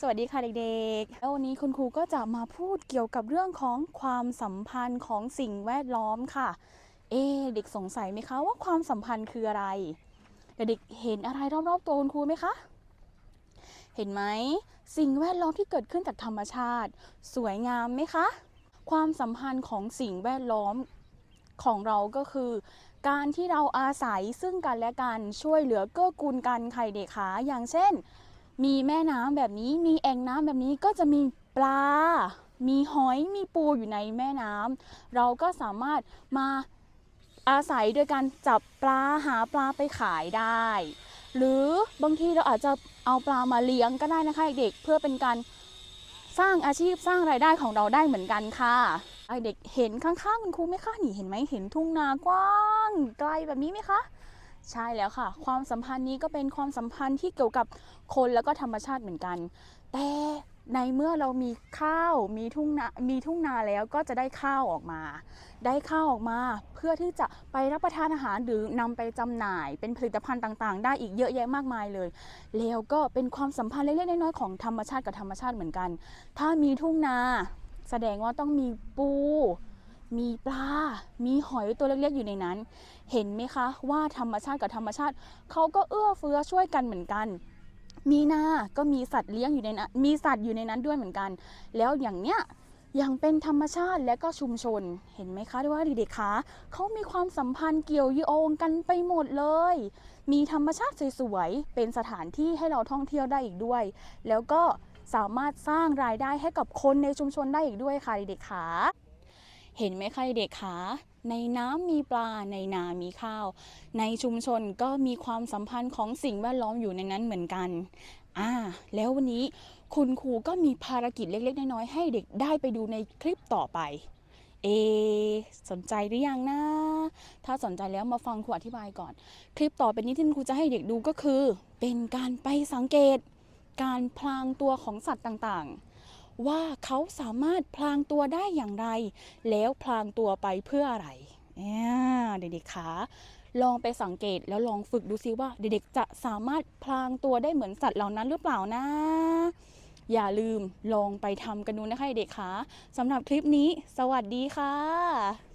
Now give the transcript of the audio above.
สวัสดีค่ะเด็กๆ แล้ววันนี้คุณครูก็จะมาพูดเกี่ยวกับเรื่องของความสัมพันธ์ของสิ่งแวดล้อมค่ะ เอะเด็กสงสัยไหมคะว่าความสัมพันธ์คืออะไร เด็กๆเห็นอะไรรอบๆตัวคุณครูไหมคะ เห็นไหมสิ่งแวดล้อมที่เกิดขึ้นจากธรรมชาติ สวยงามไหมคะ ความสัมพันธ์ของสิ่งแวดล้อมของเราก็คือ การที่เราอาศัยซึ่งกันและกันช่วยเหลือเกื้อกูลกันใค่ะเด็กขาอย่างเช่น มีแม่น้ำแบบนี้มีแอ่งน้ำแบบนี้ก็จะมีปลา มีหอยมีปูอยู่ในแม่น้ำเราก็สามารถมาอาศัยโดยการจับปลาหาปลาไปขายได้ หรือบางทีเราอาจจะเอาปลามาเลี้ยงก็ได้นะคะเด็กเพื่อเป็นการสร้างอาชีพสร้างรายได้ของเราได้เหมือนกันค่ะเด็กเห็นข้างๆคุณครูไหมคะนี่เห็นไหมเห็นทุ่งนากว้างไกลแบบนี้ไหมคะ ใช่แล้วค่ะ ความสัมพันธ์นี้ก็เป็นความสัมพันธ์ที่เกี่ยวกับคนแล้วก็ธรรมชาติเหมือนกัน แต่ในเมื่อเรามีข้าวมีทุ่งนา มีทุ่งนาแล้วก็จะได้ข้าวออกมา ได้ข้าวออกมา เพื่อที่จะไปรับประทานอาหารหรือนำไปจำหน่ายเป็นผลิตภัณฑ์ต่างๆ ได้อีกเยอะแยะมากมายเลย แล้วก็เป็นความสัมพันธ์เล็กๆน้อยๆของธรรมชาติกับธรรมชาติเหมือนกัน ถ้ามีทุ่งนา แสดงว่าต้องมีปู มีปลา มีหอยตัวเล็กๆอยู่ในนั้น เห็นไหมคะว่าธรรมชาติกับธรรมชาติเขาก็เอื้อเฟื้อช่วยกันเหมือนกัน มีนา ก็มีสัตว์เลี้ยงอยู่ในนั้นมีสัตว์อยู่ในนั้นด้วยเหมือนกัน แล้วอย่างเนี้ยอยังเป็นธรรมชาติและก็ชุมชน เห็นไหมคะว่าเด็กๆคะเขามีความสัมพันธ์เกี่ยวโยงกันไปหมดเลย มีธรรมชาติสวยๆ เป็นสถานที่ให้เราท่องเที่ยวได้อีกด้วย แล้วก็สามารถสร้างรายได้ให้กับคนในชุมชนได้อีกด้วยค่ะเด็กๆคะ เห็นไหมคะเด็กๆคะในน้ำมีปลาในนามีข้าว ในชุมชนก็มีความสัมพันธ์ของสิ่งแวดล้อมอยู่ในนั้นเหมือนกันอ่าแล้ววันนี้คุณครูก็มีภารกิจเล็กๆ น้อยๆให้เด็กได้ไปดูในคลิปต่อไป เอ สนใจหรือยังนะ ถ้าสนใจแล้วมาฟังครูอธิบายก่อน คลิปต่อไปนี้ที่ครูจะให้เด็กดูก็คือ เป็นการไปสังเกต การพลางตัวของสัตว์ต่างๆ ว่าเขาสามารถพลางตัวได้อย่างไร แล้วพลางตัวไปเพื่ออะไรเด็กๆขาลองไปสังเกตแล้วลองฝึกดูซิว่า เด็กๆจะสามารถพลางตัวได้เหมือนสัตว์เหล่านั้นหรือเปล่านะอย่าลืมลองไปทำกันดูนะคะเด็กๆคะสำหรับคลิปนี้ สวัสดีค่ะ